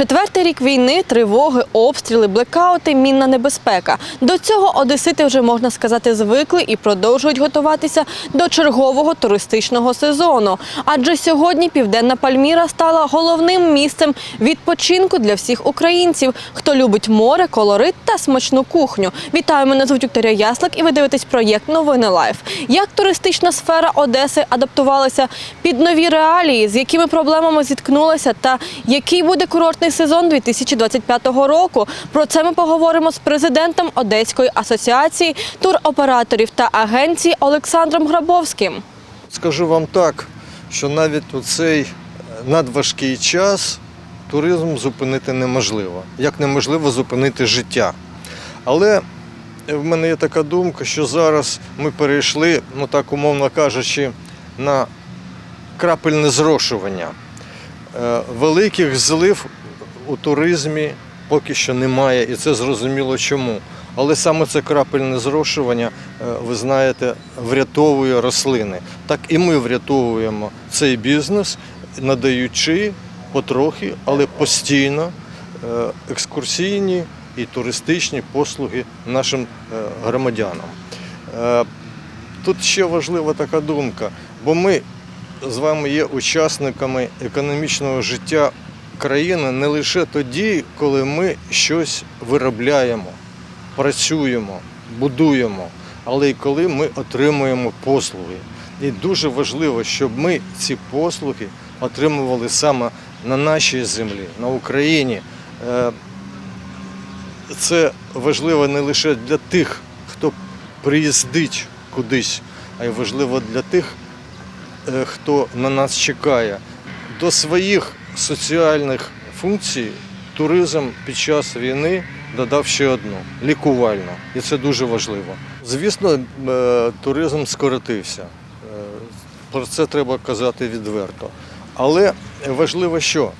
Четвертий рік війни, тривоги, обстріли, блекаути, мінна небезпека. До цього одесити вже можна сказати звикли і продовжують готуватися до чергового туристичного сезону. Адже сьогодні південна Пальміра стала головним місцем відпочинку для всіх українців, хто любить море, колорит та смачну кухню. Вітаю, мене звуть Вікторія Яслик, і ви дивитесь проєкт Новини Лайф. Як туристична сфера Одеси адаптувалася під нові реалії, з якими проблемами зіткнулася, та який буде курортний сезон 2025 року. Про це ми поговоримо з президентом Одеської асоціації туроператорів та агенції Олександром Грабовським. Скажу вам так, що навіть у цей надважкий час туризм зупинити неможливо, як неможливо зупинити життя. Але в мене є така думка, що зараз ми перейшли, ну так умовно кажучи, на крапельне зрошування. Е, Великих злив у туризмі поки що немає, і це зрозуміло чому. Але саме це крапельне зрошування, е, ви знаєте, врятовує рослини. Так і ми врятовуємо цей бізнес, надаючи потрохи, але постійно е, екскурсійні і туристичні послуги нашим е, громадянам. Тут ще важлива така думка, бо ми з вами є учасниками економічного життя країни не лише тоді, коли ми щось виробляємо, працюємо, будуємо, але й коли ми отримуємо послуги. І дуже важливо, щоб ми ці послуги отримували саме на нашій землі, на Україні. Е, Це важливо не лише для тих, хто приїздить кудись, а й важливо для тих, е, хто на нас чекає. До своїх соціальних функцій туризм під час війни додав ще одну лікувальну. І це дуже важливо. Звісно, е, туризм скоротився. Е, Про це треба казати відверто. Але важливо, що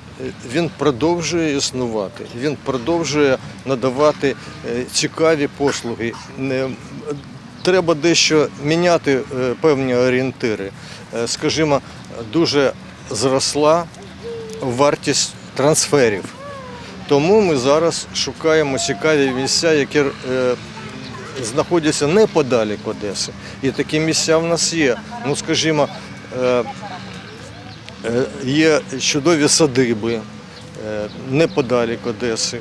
він продовжує існувати, він продовжує надавати е, цікаві послуги. Треба дещо міняти е, певні орієнтири. Е, Скажімо, дуже зросла вартість трансферів. Тому ми зараз шукаємо цікаві місця, які е, знаходяться неподалік Одеси. І такі місця в нас є. Ну, скажімо, е, е, є чудові садиби неподалік Одеси.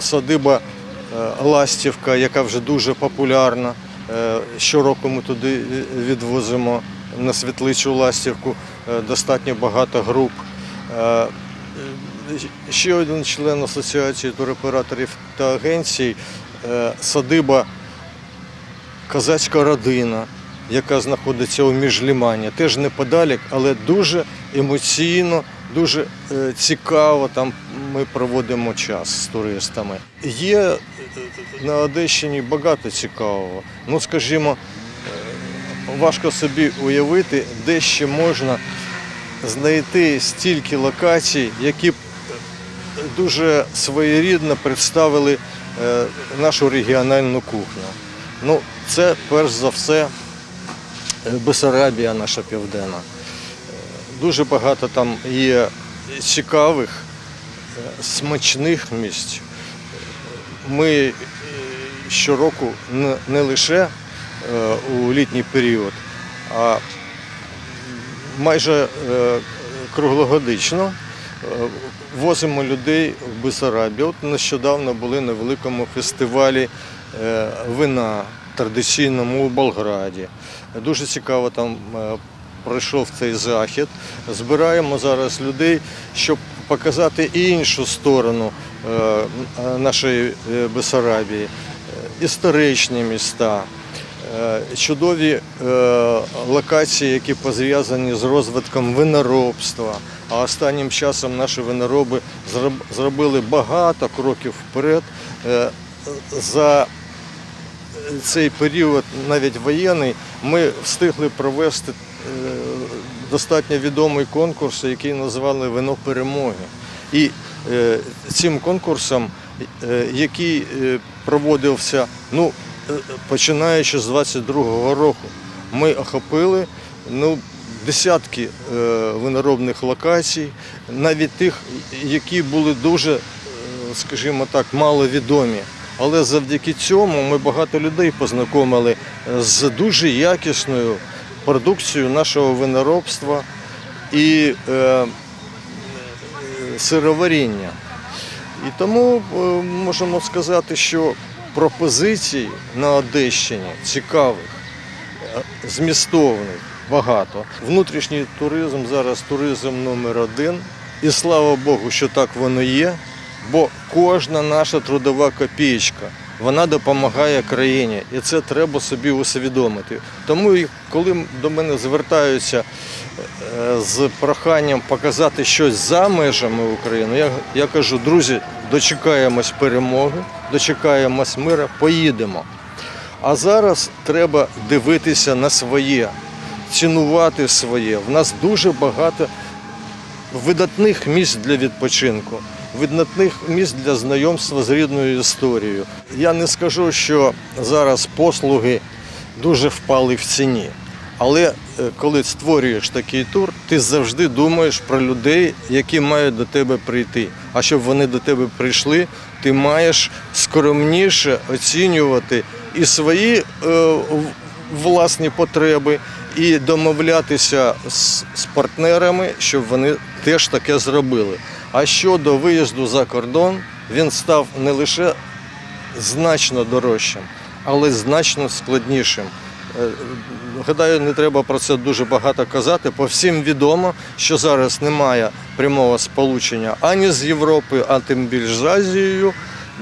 Садиба Ластівка, яка вже дуже популярна. Щороку ми туди відвозимо на світличу Ластівку достатньо багато груп. Е, Ще один член Асоціації туроператорів та агенцій е, садиба Козацька родина, яка знаходиться у Міжлімані, теж неподалік, але дуже емоційно, дуже е, цікаво там ми проводимо час з туристами. Є е, на Одещині багато цікавого. Ну, скажімо, е, важко собі уявити, де ще можна знайти стільки локацій, які б дуже своєрідно представили е, нашу регіональну кухню. Ну, це перш за все е, Бесарабія наша південна. Е, Дуже багато там є цікавих, смачних місць. Ми щороку не- лише у літній період, а майже е, круглогодично е, возимо людей в Бесарабію. От нещодавно були на великому фестивалі е, вина традиційному у Болграді. Дуже цікаво там е, пройшов цей захід. Збираємо зараз людей, щоб показати і іншу сторону е, нашої е, Бесарабії, Е, історичні міста. Е, чудові е, локації, які пов'язані з розвитком виноробства. А останнім часом наші винороби зробили багато кроків вперед. Е, За цей період, навіть воєнний, ми встигли провести достатньо відомий конкурс, який назвали Вино перемоги. І цим конкурсом, який проводився, ну, починаючи з 22-го року, ми охопили ну, десятки е, виноробних локацій, навіть тих, які були дуже, е, скажімо так, маловідомі. Але завдяки цьому ми багато людей познайомили з дуже якісною продукцією нашого виноробства і е, е, сироваріння. І тому е, можемо сказати, що пропозицій на Одещині цікавих, е, змістовних багато. Внутрішній туризм зараз туризм номер один. І слава Богу, що так воно є, бо кожна наша трудова копієчка. Вона допомагає країні, і це треба собі усвідомити. Тому, коли до мене звертаються е, з проханням показати щось за межами України, я, я кажу, друзі, дочекаємось перемоги, дочекаємось мира, поїдемо. А зараз треба дивитися на своє, цінувати своє. В нас дуже багато видатних місць для відпочинку, видатних місць для знайомства з рідною історією. Я не скажу, що зараз послуги дуже впали в ціні. Але е, коли створюєш такий тур, ти завжди думаєш про людей, які мають до тебе прийти. А щоб вони до тебе прийшли, ти маєш скромніше оцінювати і свої е, власні потреби, і домовлятися з, з партнерами, щоб вони теж таке зробили. А щодо виїзду за кордон, він став не лише значно дорожчим, але значно складнішим. Е, Гадаю, не треба про це дуже багато казати. По всім відомо, що зараз немає прямого сполучення ані з Європою, а тим більш з Азією.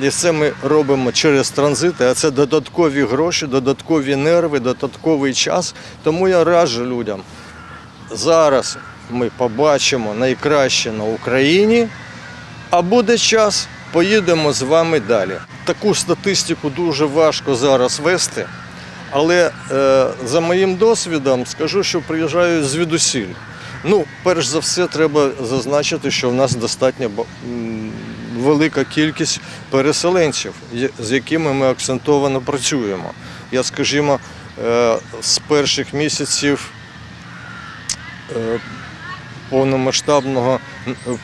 І це ми робимо через транзити, а це додаткові гроші, додаткові нерви, додатковий час. Тому я раджу людям. Зараз ми побачимо найкраще на Україні, а буде час, поїдемо з вами далі. Таку статистику дуже важко зараз вести, але е, за моїм досвідом скажу, що приїжджають звідусіль. Ну, перш за все, треба зазначити, що в нас достатньо велика кількість переселенців, з якими ми акцентовано працюємо. Я, скажімо, е, з перших місяців е, повномасштабного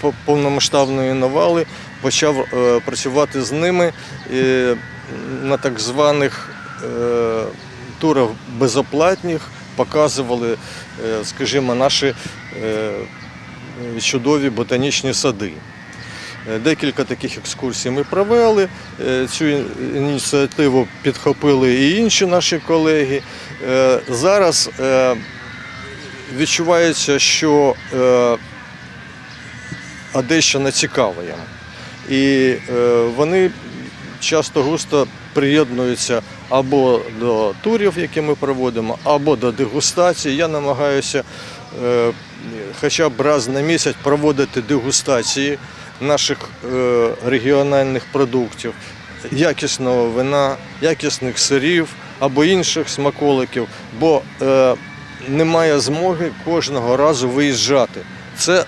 по- повномасштабної навали почав е, працювати з ними на так званих турах безоплатних, показували, е, скажімо, наші е, чудові ботанічні сади. Е, Декілька таких екскурсій ми провели. Цю ініціативу підхопили і інші наші колеги. Зараз відчувається, що Одещина цікава їм. І вони часто густо приєднуються або до турів, які ми проводимо, або до дегустацій. Я намагаюся е, хоча б раз на місяць проводити дегустації наших е, регіональних продуктів, якісного вина, якісних сирів або інших смаколиків, бо е, немає змоги кожного разу виїжджати. Це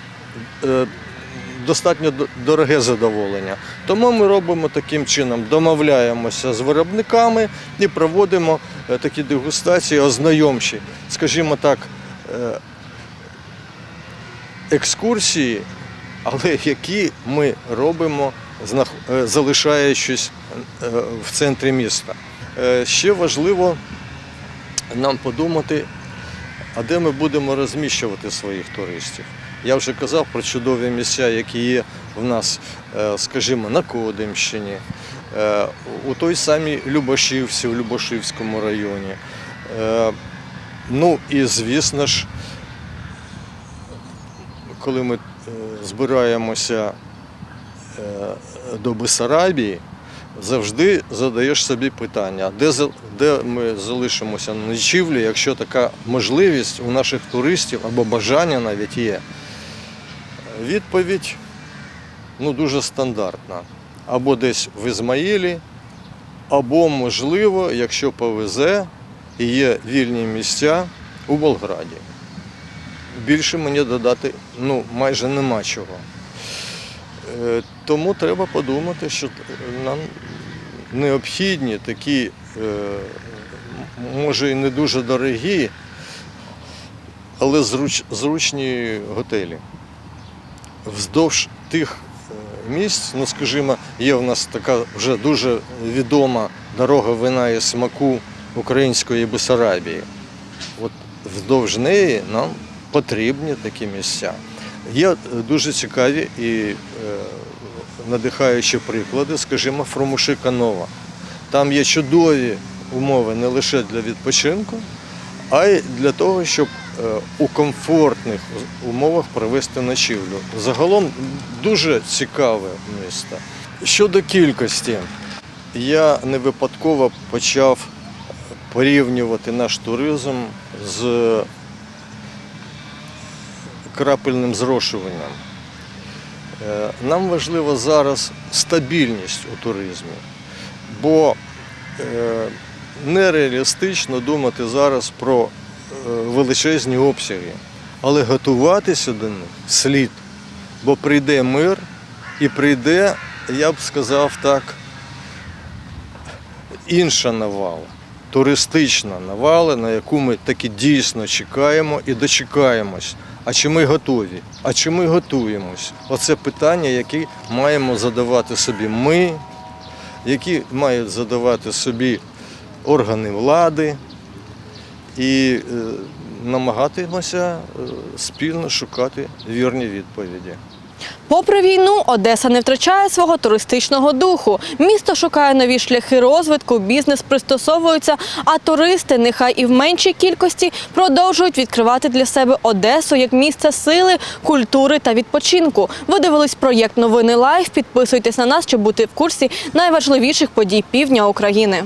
достатньо дороге задоволення. Тому ми робимо таким чином, домовляємося з виробниками і проводимо е, такі дегустації ознайомчі. Скажімо так, е, екскурсії, але які ми робимо, е, залишаючись в центрі міста. Ще важливо нам подумати, а де ми будемо розміщувати своїх туристів. Я вже казав про чудові місця, які є в нас, е, скажімо, на Кодимщині, е, у той самій Любашівці, в Любашівському районі. Е, Ну і звісно ж, коли ми збираємося до Бесарабії, завжди задаєш собі питання, де, де ми залишимося на ночівлі, якщо така можливість у наших туристів або бажання навіть є. Відповідь ну, дуже стандартна. Або десь в Ізмаїлі, або, можливо, якщо повезе і є вільні місця у Болграді. Більше мені додати ну, майже нема чого. Е, Тому треба подумати, що нам необхідні такі, е, може і не дуже дорогі, але зруч, зручні готелі. Вздовж тих е, місць, ну скажімо, є в нас така вже дуже відома дорога вина і смаку української Бесарабії. От вздовж неї нам потрібні такі місця. Є е, дуже цікаві і е, надихаючі приклади, скажімо, Фромушика Нова. Там є чудові умови не лише для відпочинку, а й для того, щоб у комфортних умовах провести ночівлю. Загалом дуже цікаве місто. Щодо кількості, я не випадково почав порівнювати наш туризм з крапельним зрошуванням. Е, Нам важлива зараз стабільність у туризмі, бо е, нереалістично думати зараз про е, величезні обсяги, але готуватися до них слід, бо прийде мир і прийде, я б сказав так, інша навала, туристична навала, на яку ми таки дійсно чекаємо і дочекаємось. А чи ми готові? А чи ми готуємось? Оце питання, які маємо задавати собі ми, які мають задавати собі органи влади і е, намагатимося е, спільно шукати вірні відповіді. Попри війну, Одеса не втрачає свого туристичного духу. Місто шукає нові шляхи розвитку, бізнес пристосовується, а туристи, нехай і в меншій кількості, продовжують відкривати для себе Одесу як місце сили, культури та відпочинку. Ви дивились проєкт Новини Лайф. Підписуйтесь на нас, щоб бути в курсі найважливіших подій півдня України.